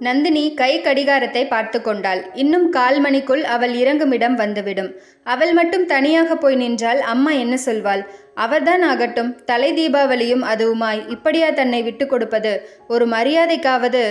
நந்தினி கை கடிகாரத்தை பார்த்து கொண்டாள். இன்னும் கால் மணிக்குள் அவள் இறங்குமிடம் வந்துவிடும். அவள் மட்டும் தனியாக போய் நின்றால் அம்மா என்ன சொல்வாள்? அவர்தான் ஆகட்டும். தலை தீபாவளியும் அதுவுமாய். இப்படியா தன்னை விட்டு கொடுப்பது? ஒரு மரியாதைக்காவது?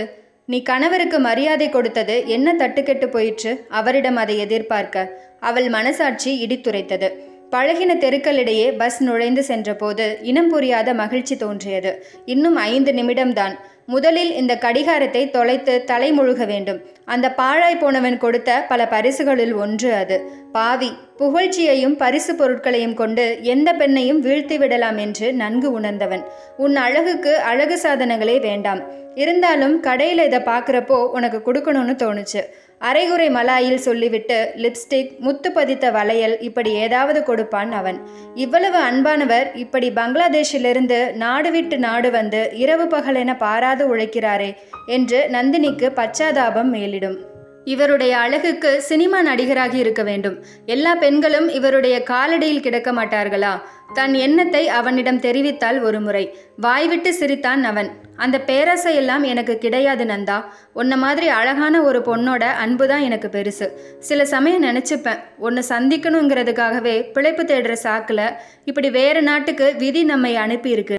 நீ கணவருக்கு மரியாதை கொடுத்தது என்ன தட்டுக்கெட்டு போயிற்று? அவரிடம் அதை எதிர்பார்க்க. அவள் மனசாட்சி இடித்துரைத்தது. பழகின தெருக்களிடையே பஸ் நுழைந்து சென்றபோது இனம் புரியாத மகிழ்ச்சி தோன்றியது. இன்னும் ஐந்து நிமிடம்தான். முதலில் இந்த கடிகாரத்தை தொலைத்து தலைமுழுக வேண்டும். அந்த பாழாய் போனவன் கொடுத்த பல பரிசுகளில் ஒன்று அது. பாவி புகழ்ச்சியையும் பரிசு பொருட்களையும் கொண்டு எந்த பெண்ணையும் வீழ்த்தி விடலாம் என்று நன்கு உணர்ந்தவன். உன் அழகுக்கு அழகு சாதனங்களே வேண்டாம். இருந்தாலும் கடையில் இதை பார்க்குறப்போ உனக்கு கொடுக்கணும்னு தோணுச்சு. அரைகுறை மலாயில் சொல்லிவிட்டு லிப்ஸ்டிக் முத்து பதித்த வளையல் இப்படி ஏதாவது கொடுப்பான் அவன். இவ்வளவு அன்பானவர் இப்படி பங்களாதேஷிலிருந்து நாடு விட்டு நாடு வந்து இரவு பகலென பாராது உழைக்கிறாரே என்று நந்தினிக்கு பச்சாதாபம் மேலிடும். இவருடைய அழகுக்கு சினிமா நடிகராகி இருக்க வேண்டும். எல்லா பெண்களும் இவருடைய காலடியில் கிடக்க மாட்டார்களா? தன் எண்ணத்தை அவனிடம் தெரிவித்தால் ஒரு முறை. வாய்விட்டு சிரித்தான் அவன். அந்த பேராசையெல்லாம் எனக்கு கிடையாது நந்தா. உன்ன மாதிரி அழகான ஒரு பொண்ணோட அன்பு தான் எனக்கு பெருசு. சில சமயம் நினச்சிப்பேன் உன்னை சந்திக்கணுங்கிறதுக்காகவே பிழைப்பு தேடுற சாக்கில் இப்படி வேறு நாட்டுக்கு விதி நம்மை அனுப்பியிருக்கு.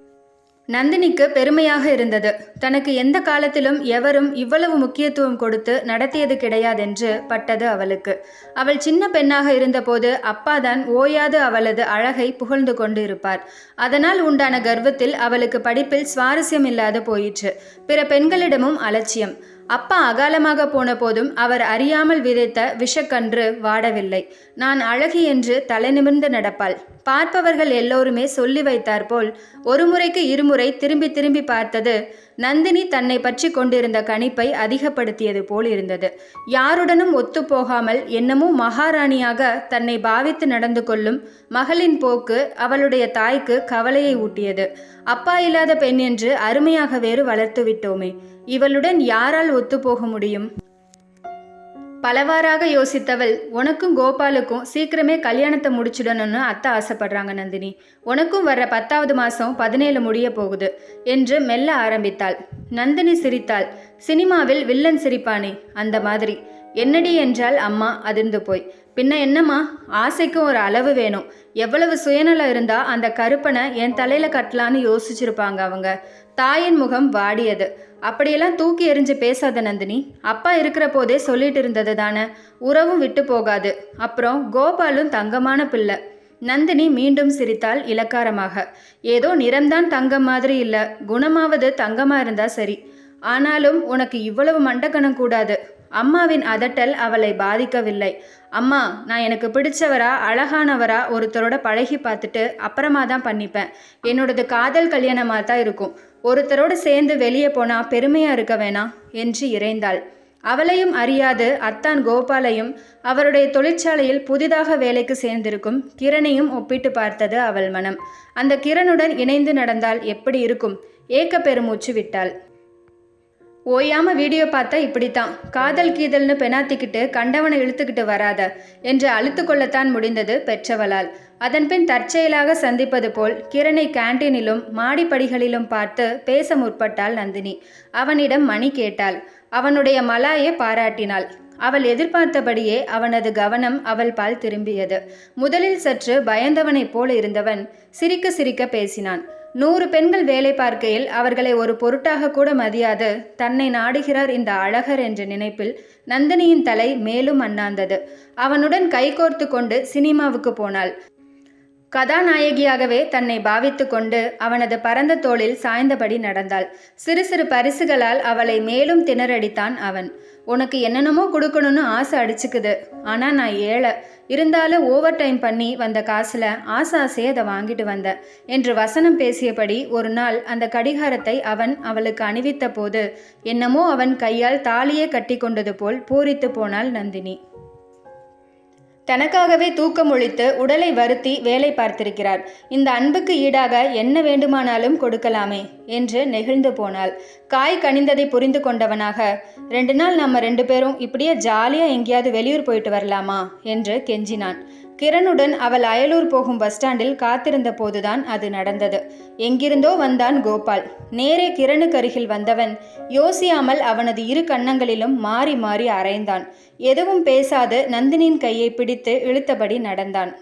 நந்தினிக்கு பெருமையாக இருந்தது. தனக்கு எந்த காலத்திலும் எவரும் இவ்வளவு முக்கியத்துவம் கொடுத்து நடத்தியது கிடையாதென்று பட்டது அவளுக்கு. அவள் சின்ன பெண்ணாக இருந்தபோது அப்பாதான் ஓயாது அவளது அழகை புகழ்ந்து கொண்டு இருப்பார் அதனால் உண்டான கர்வத்தில் அவளுக்கு படிப்பில் சுவாரஸ்யம் இல்லாது போயிற்று. பிற பெண்களிடமும் அலட்சியம். அப்பா அகாலமாக போன போதும் அவர் அறியாமல் விதைத்த விஷக்கன்று வாடவில்லை. நான் அழகி என்று தலை நிமிர்ந்து நடப்பாள். பார்ப்பவர்கள் எல்லோருமே சொல்லி வைத்தாற்போல் ஒரு முறைக்கு இருமுறை திரும்பி திரும்பி பார்த்தது. நந்தினி தன்னை பற்றி கொண்டிருந்த கணிப்பை அதிகப்படுத்தியது போல் இருந்தது. யாருடனும் ஒத்துப்போகாமல் என்னமோ மகாராணியாக தன்னை பாவித்து நடந்து கொள்ளும் மகளின் போக்கு அவளுடைய தாய்க்கு கவலையை ஊட்டியது. அப்பா இல்லாத பெண் என்று அருமையாக வேறு வளர்த்து விட்டோமே இவளுடன் யாரால் ஒத்துப்போக முடியும்? பலவாறாக யோசித்தவள் உனக்கும் கோபாலுக்கும் சீக்கிரமே கல்யாணத்தை முடிச்சிடணும்னு அத்தை ஆசைப்படுறாங்க நந்தினி. உனக்கும் வர்ற பத்தாவது மாதம் பதினேழு முடிய போகுது என்று மெல்ல ஆரம்பித்தாள். நந்தினி சிரித்தாள். சினிமாவில் வில்லன் சிரிப்பானே அந்த மாதிரி. என்னடி என்றால் அம்மா அதிர்ந்து போய். பின்ன என்னம்மா? ஆசைக்கும் ஒரு அளவு வேணும். எவ்வளவு சுயநலம் இருந்தா அந்த கருப்பனை என் தலையில கட்டலான்னு யோசிச்சிருப்பாங்க அவங்க. தாயின் முகம் வாடியது. அப்படியெல்லாம் தூக்கி எறிஞ்சு பேசாத நந்தினி அப்பா இருக்கிற போதே சொல்லிட்டு இருந்தது தானே உறவும் விட்டு போகாது. அப்புறம் கோபாலும் தங்கமான பிள்ளை. நந்தினி மீண்டும் சிரித்தாள் இலக்காரமாக. ஏதோ நிறம்தான் தங்கம் மாதிரி இல்லை குணமாவது தங்கமா இருந்தா சரி. ஆனாலும் உனக்கு இவ்வளவு மண்டக்கணம் கூடாது. அம்மாவின் அதட்டல் அவளை பாதிக்கவில்லை. அம்மா நான் எனக்கு பிடிச்சவரா அழகானவரா ஒருத்தரோட பழகி பார்த்துட்டு அப்புறமா தான் பண்ணிப்பேன். என்னோடது காதல் கல்யாணமாக தான் இருக்கும். ஒருத்தரோடு சேர்ந்து வெளியே போனால் பெருமையாக இருக்க வேணாம் என்று இறைந்தாள். அவளையும் அறியாது அத்தான் கோபாலையும் அவருடைய தொழிற்சாலையில் புதிதாக வேலைக்கு சேர்ந்திருக்கும் கிரணையும் ஒப்பிட்டு பார்த்தது அவள் மனம். அந்த கிரணுடன் இணைந்து நடந்தால் எப்படி இருக்கும்? ஏக்க பெருமூச்சு விட்டாள். ஓயாம வீடியோ பார்த்தா இப்படித்தான். காதல் கீதல்னு பெனாத்திக்கிட்டு கண்டவனை இழுத்துக்கிட்டு வராத என்று அழுத்து கொள்ளத்தான் முடிந்தது பெற்றவளால். அதன்பின் தற்செயலாக சந்திப்பது போல் கிரணை கேண்டீனிலும் மாடிப்படிகளிலும் பார்த்து பேச முற்பட்டாள் நந்தினி. அவனிடம் மணி கேட்டாள். அவனுடைய மலாயை பாராட்டினாள். அவள் எதிர்பார்த்தபடியே அவனது கவனம் அவள் பால் திரும்பியது. முதலில் சற்று பயந்தவனைப் போல இருந்தவன் சிரிக்க சிரிக்க பேசினான். நூறு பெண்கள் வேலை பார்க்கையில் அவர்களை ஒரு பொருட்டாக கூட மதியாது. தன்னை நாடுகிறார் இந்த அழகர் என்ற நினைப்பில் நந்தினியின் தலை மேலும் அண்ணாந்தது. அவனுடன் கைகோர்த்து கொண்டு சினிமாவுக்கு போனாள். கதாநாயகியாகவே தன்னை பாவித்து கொண்டு அவனது பரந்த தோளில் சாய்ந்தபடி நடந்தாள். சிறு சிறு பரிசுகளால் அவளை மேலும் திணறடித்தான் அவன். உனக்கு என்னென்னமோ கொடுக்கணும்னு ஆசை அடிச்சுக்குது. ஆனால் நான் ஏழை இருந்தாலும் ஓவர் டைம் பண்ணி வந்த காசில் ஆசை ஆசையை அதை வாங்கிட்டு வந்த என்று வசனம் பேசியபடி ஒரு நாள் அந்த கடிகாரத்தை அவன் அவளுக்கு அணிவித்த போது என்னமோ அவன் கையால் தாலியே கட்டி கொண்டது போல் பூரித்து போனாள் நந்தினி. தனக்காகவே தூக்கம் ஒழித்து உடலை வருத்தி வேலை பார்த்திருக்கிறார். இந்த அன்புக்கு ஈடாக என்ன வேண்டுமானாலும் கொடுக்கலாமே என்று நெகிழ்ந்து போனாள். காய் கனிந்ததை புரிந்து கொண்டவனாக ரெண்டு நாள் நம்ம ரெண்டு பேரும் இப்படியே ஜாலியாக எங்கேயாவது வெளியூர் போயிட்டு வரலாமா? என்று கெஞ்சினான். கிரணுடன் அவள் அயலூர் போகும் பஸ் ஸ்டாண்டில் காத்திருந்த போதுதான் அது நடந்தது. எங்கிருந்தோ வந்தான் கோபால். நேரே கிரணுக்கு அருகில் வந்தவன் யோசியாமல் அவனது இரு கன்னங்களிலும் மாறி மாறி அரைந்தான். எதுவும் பேசாது நந்தினியின் கையை பிடித்து இழுத்தபடி நடந்தான்.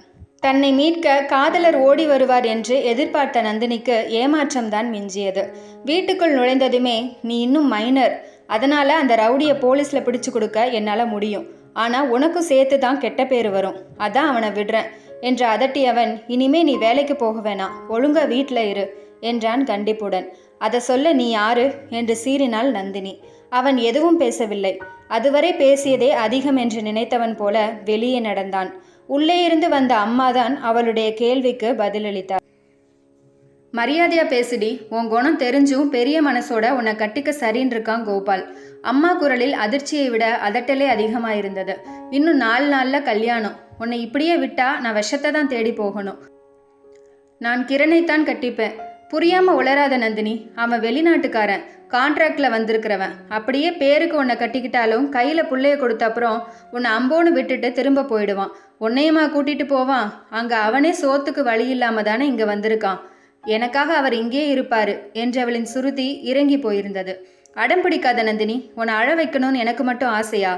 தன்னை மீட்க காதலர் ஓடி வருவார் என்று எதிர்பார்த்த நந்தினிக்கு ஏமாற்றம்தான் மிஞ்சியது. வீட்டுக்குள் நுழைந்ததுமே நீ இன்னும் மைனர் அதனால அந்த ரவுடியை போலீஸ்ல பிடிச்சு கொடுக்க என்னால் முடியும். ஆனால் உனக்கும் சேர்த்து தான் கெட்ட பேர் வரும். அதான் அவனை விடுறேன். என்று அதட்டியவன் இனிமே நீ வேலைக்கு போக வேணாம் ஒழுங்கா வீட்டில் இரு என்றான் கண்டிப்புடன். அதை சொல்ல நீ யாரு? என்று சீறினாள் நந்தினி. அவன் எதுவும் பேசவில்லை. அதுவரை பேசியதே அதிகம் என்று நினைத்தவன் போல வெளியே நடந்தான். உள்ளே இருந்து வந்த அம்மாதான் அவளுடைய கேள்விக்கு பதிலளித்தார் மரியாதையா பேசுடி. உன் குணம் தெரிஞ்சும் பெரிய மனசோட உன்னை கட்டிக்க சரின்னு இருக்கான் கோபால். அம்மா குரலில் அதிர்ச்சியை விட அதட்டலே அதிகமாயிருந்தது. இன்னும் நாலு நாள்ல கல்யாணம். உன்னை இப்படியே விட்டா நான் விஷத்தை தான் தேடி போகணும். நான் கிரணைத்தான் கட்டிப்பேன். புரியாம உளராத நந்தினி அவன் வெளிநாட்டுக்காரன். கான்ட்ராக்ட்ல வந்திருக்கிறவன். அப்படியே பேருக்கு உன்னை கட்டிக்கிட்டாலும் கையில புள்ளைய கொடுத்த அப்புறம் உன்னை அம்போன்னு விட்டுட்டு திரும்ப போயிடுவான். உன்னையுமா கூட்டிட்டு போவான்? அங்க அவனே சோத்துக்கு வழி இல்லாம தானே இங்க வந்திருக்கான். எனக்காக அவர் இங்கே இருப்பாரு என்றவளின் சுருதி இறங்கி போயிருந்தது. அடம் பிடிக்காத நந்தினி உன்னை அழ வைக்கணும்னு எனக்கு மட்டும் ஆசையா?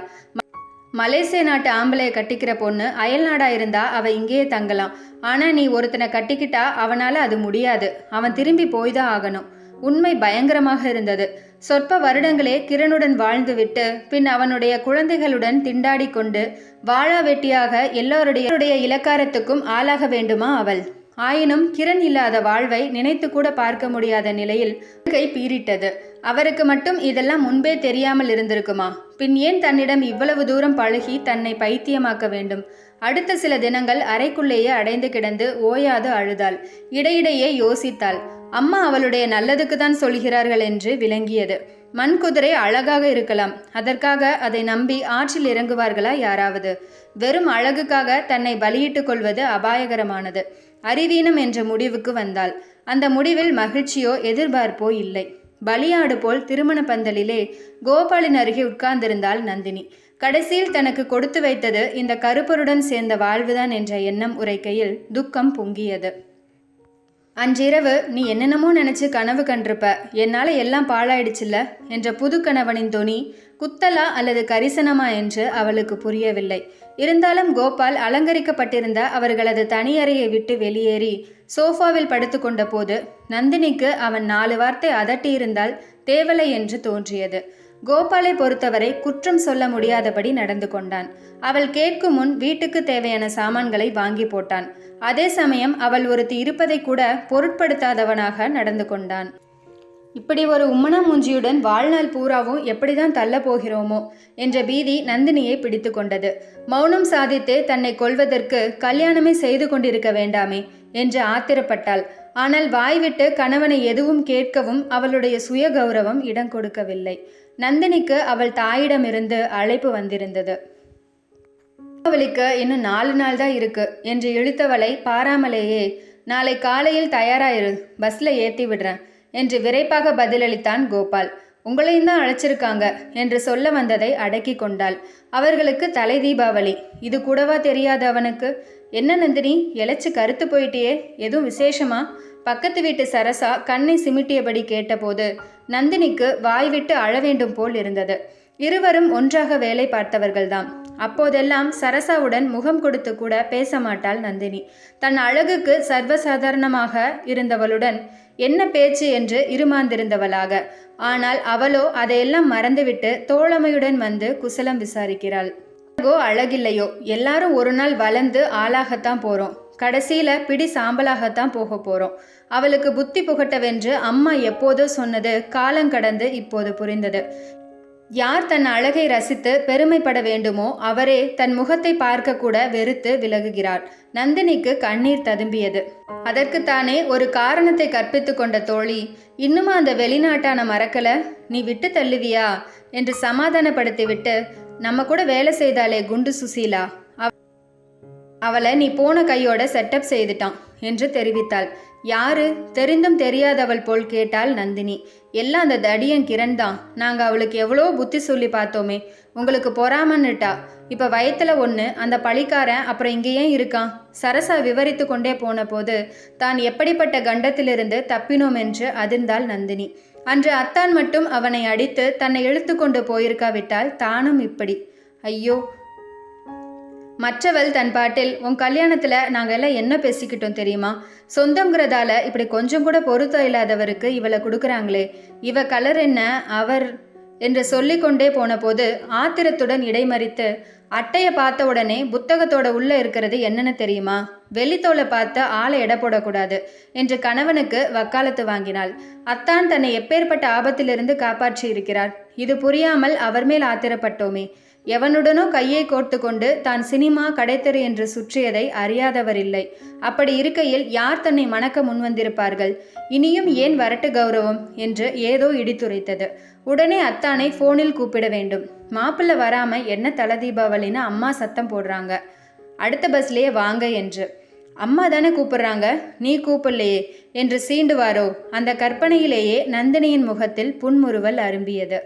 மலேசிய நாட்டு ஆம்பளையை கட்டிக்கிற பொண்ணு அயல் நாடா இருந்தா அவ இங்கேயே தங்கலாம். ஆனா நீ ஒருத்தனை கட்டிக்கிட்டா அவனால அது முடியாது. அவன் திரும்பி போய் தான் ஆகணும். உண்மை பயங்கரமாக இருந்தது. சொற்ப வருடங்களே கிரணுடன் வாழ்ந்துவிட்டு பின் அவனுடைய குழந்தைகளுடன் திண்டாடி கொண்டு வாழா வெட்டியாக எல்லோருடைய இலக்காரத்துக்கும் ஆளாக வேண்டுமா அவள்? ஆயினும் கிரண் இல்லாத வாழ்வை நினைத்து கூட பார்க்க முடியாத நிலையில் கை பீறிட்டது. அவருக்கு மட்டும் இதெல்லாம் முன்பே தெரியாமல் இருந்திருக்குமா? பின் ஏன் தன்னிடம் இவ்வளவு தூரம் பழகி தன்னை பைத்தியமாக்க வேண்டும்? அடுத்த சில தினங்கள் அறைக்குள்ளேயே அடைந்து கிடந்து ஓயாது அழுதாள். இடையிடையே யோசித்தாள். அம்மா அவளுடைய நல்லதுக்கு தான் சொல்கிறார்கள் என்று விளங்கியது. மண் குதிரை அழகாக இருக்கலாம். அதற்காக அதை நம்பி ஆற்றில் இறங்குவார்களா யாராவது? வெறும் அழகுக்காக தன்னை பலியிட்டுக் கொள்வது அபாயகரமானது. அறிவீனம் என்ற முடிவுக்கு வந்தாள். அந்த முடிவில் மகிழ்ச்சியோ எதிர்பார்ப்போ இல்லை. பலியாடு போல் திருமண பந்தலிலே கோபாலின் அருகே உட்கார்ந்திருந்தாள் நந்தினி. கடைசியில் தனக்கு கொடுத்து வைத்தது இந்த கருப்பருடன் சேர்ந்த வாழ்வுதான் என்ற எண்ணம் உரைக்கையில் துக்கம் பொங்கியது. அன்றிரவு நீ என்னென்னமோ நினைச்சு கனவு கண்டிருப்ப. என்னால எல்லாம் பாழாயிடுச்சுல்ல? என்ற புது கணவனின் தொனி குத்தலா அல்லது கரிசனமா என்று அவளுக்கு புரியவில்லை. இருந்தாலும் கோபால் அலங்கரிக்கப்பட்டிருந்த அவர்களது தனியறையை விட்டு வெளியேறி சோஃபாவில் படுத்துக்கொண்ட போது நந்தினிக்கு அவன் நாலு வார்த்தை அதட்டியிருந்தால் தேவலை என்று தோன்றியது. கோபாலை பொறுத்தவரை குற்றம் சொல்ல முடியாதபடி நடந்து கொண்டான். அவள் கேட்கும் முன் வீட்டுக்கு தேவையான சாமான்களை வாங்கி போட்டான். அதே சமயம் அவள் ஒருத்தி இருப்பதை கூட பொருட்படுத்தாதவனாக நடந்து கொண்டான். இப்படி ஒரு உம்மனா மூஞ்சியுடன் வாழ்நாள் பூராவும் எப்படிதான் தள்ள போகிறோமோ என்ற பீதி நந்தினியை பிடித்து கொண்டது. மௌனம் சாதித்தே தன்னை கொல்வதற்கு கல்யாணமே செய்து கொண்டிருக்க வேண்டாமே என்று ஆத்திரப்பட்டாள். ஆனால் வாய்விட்டு கணவனை எதுவும் கேட்கவும் அவளுடைய சுய கௌரவம் இடம் கொடுக்கவில்லை. நந்தினிக்கு அவள் தாயிடமிருந்து அழைப்பு வந்திருந்தது. தீபாவளிக்கு இன்னும் நாலு நாள் தான் இருக்கு என்று இழுத்தவளை பாராமலேயே நாளை காலையில் தயாராயிரு பஸ்ல ஏத்தி விடுறேன். என்று விரைப்பாக பதிலளித்தான் கோபால். உங்களையும் தான் அழைச்சிருக்காங்க என்று சொல்ல வந்ததை அடக்கி கொண்டாள். அவர்களுக்கு தலை தீபாவளி. இது கூடவா தெரியாது அவனுக்கு. என்ன நந்தினி எழைச்சி கருத்து போயிட்டியே. எதுவும் விசேஷமா? பக்கத்து வீட்டு சரசா கண்ணை சிமிட்டியபடி கேட்டபோது நந்தினிக்கு வாய் விட்டு அழ வேண்டும் போல் இருந்தது. இருவரும் ஒன்றாக வேலை பார்த்தவர்கள்தான் அப்போதெல்லாம் சரசாவுடன் முகம் கொடுத்து கூட பேச மாட்டாள் நந்தினி. தன் அழகுக்கு சர்வசாதாரணமாக இருந்தவளுடன் என்ன பேச்சு என்று இருமாந்திருந்தவளாக. ஆனால் அவளோ அதையெல்லாம் மறந்துவிட்டு தோழமையுடன் வந்து குசலம் விசாரிக்கிறாள். அழகோ அழகில்லையோ? எல்லாரும் ஒரு நாள் வளர்ந்து ஆளாகத்தான் போறோம். கடைசியில பிடி சாம்பலாகத்தான் போக போறோம். அவளுக்கு புத்தி புகட்டவென்று அம்மா எப்போதோ சொன்னது காலங்கடந்து இப்போது புரிந்தது. யார் தன் அழகை ரசித்து பெருமைப்பட வேண்டுமோ அவரே தன் முகத்தை பார்க்க கூட வெறுத்து விலகுகிறார். நந்தினிக்கு கண்ணீர் ததும்பியது. அதற்கு தானே ஒரு காரணத்தை கற்பித்து கொண்ட தோழி இன்னுமா அந்த வெளிநாட்டான மறக்கல? நீ விட்டு தள்ளுவியா? என்று சமாதானப்படுத்திவிட்டு நம்ம கூட வேலை செய்தாலே குண்டு சுசீலா. அவளை நீ போன கையோட செட்டப் செய்துட்டான் என்று தெரிவித்தாள். யாரு? தெரிந்தும் தெரியாதவள் போல் கேட்டாள் நந்தினி. எல்லாம் அந்த தடியன் கிரண் தான். நாங்கள் அவளுக்கு எவ்வளோ புத்தி சொல்லி பார்த்தோமே. உங்களுக்கு பொறாமன்னுட்டா? இப்போ வயத்தில் ஒன்று அந்த பழிக்காரன் அப்புறம் இங்கே ஏன் இருக்கான்? சரசா விவரித்து கொண்டே போன போது தான் எப்படிப்பட்ட கண்டத்திலிருந்து தப்பினோம் என்று அதிர்ந்தாள் நந்தினி. அன்று அத்தான் மட்டும் அவனை அடித்து தன்னை இழுத்து கொண்டு போயிருக்காவிட்டால் தானும் இப்படி. ஐயோ மற்றவள் தன் பாட்டில் உன் கல்யாணத்தில் நாங்கள் எல்லாம் என்ன பேசிக்கிட்டோம் தெரியுமா? சொந்தங்கிறதால இப்படி கொஞ்சம் கூட பொருத்தம் இல்லாதவருக்கு இவளை கொடுக்குறாங்களே. இவ கலர் என்ன? அவர் என்று சொல்லிக்கொண்டே போனபோது ஆத்திரத்துடன் இடைமறித்து அட்டையை பார்த்த உடனே புத்தகத்தோட உள்ள இருக்கிறது என்னன்னு தெரியுமா? வெள்ளித்தோலை பார்த்து ஆளை எடை போடக்கூடாது என்று கணவனுக்கு வக்காலத்து வாங்கினாள். அத்தான் தன்னை எப்பேற்பட்ட ஆபத்திலிருந்து காப்பாற்றி இருக்கிறார் இது புரியாமல் அவர் மேல் ஆத்திரப்பட்டோமே. எவனுடனோ கையை கோர்த்து கொண்டு தான் சினிமா கடைத்தெரு என்று சுற்றியதை அறியாதவர் இல்லை அப்படி இருக்கையில் யார் தன்னை மணக்க முன்வந்திருப்பார்கள்? இனியும் ஏன் வரட்டு கௌரவம்? என்று ஏதோ இடித்துரைத்தது. உடனே அத்தானை ஃபோனில் கூப்பிட வேண்டும். மாப்பிள்ளை வராம என்ன தல தீபாவளின்னு அம்மா சத்தம் போடுறாங்க. அடுத்த பஸ்லேயே வாங்க என்று. அம்மா தானே கூப்பிடுறாங்க? நீ கூப்பிடலையே என்று சீண்டுவாரோ? அந்த கற்பனையிலேயே நந்தினியின் முகத்தில் புன்முறுவல் அரும்பியது.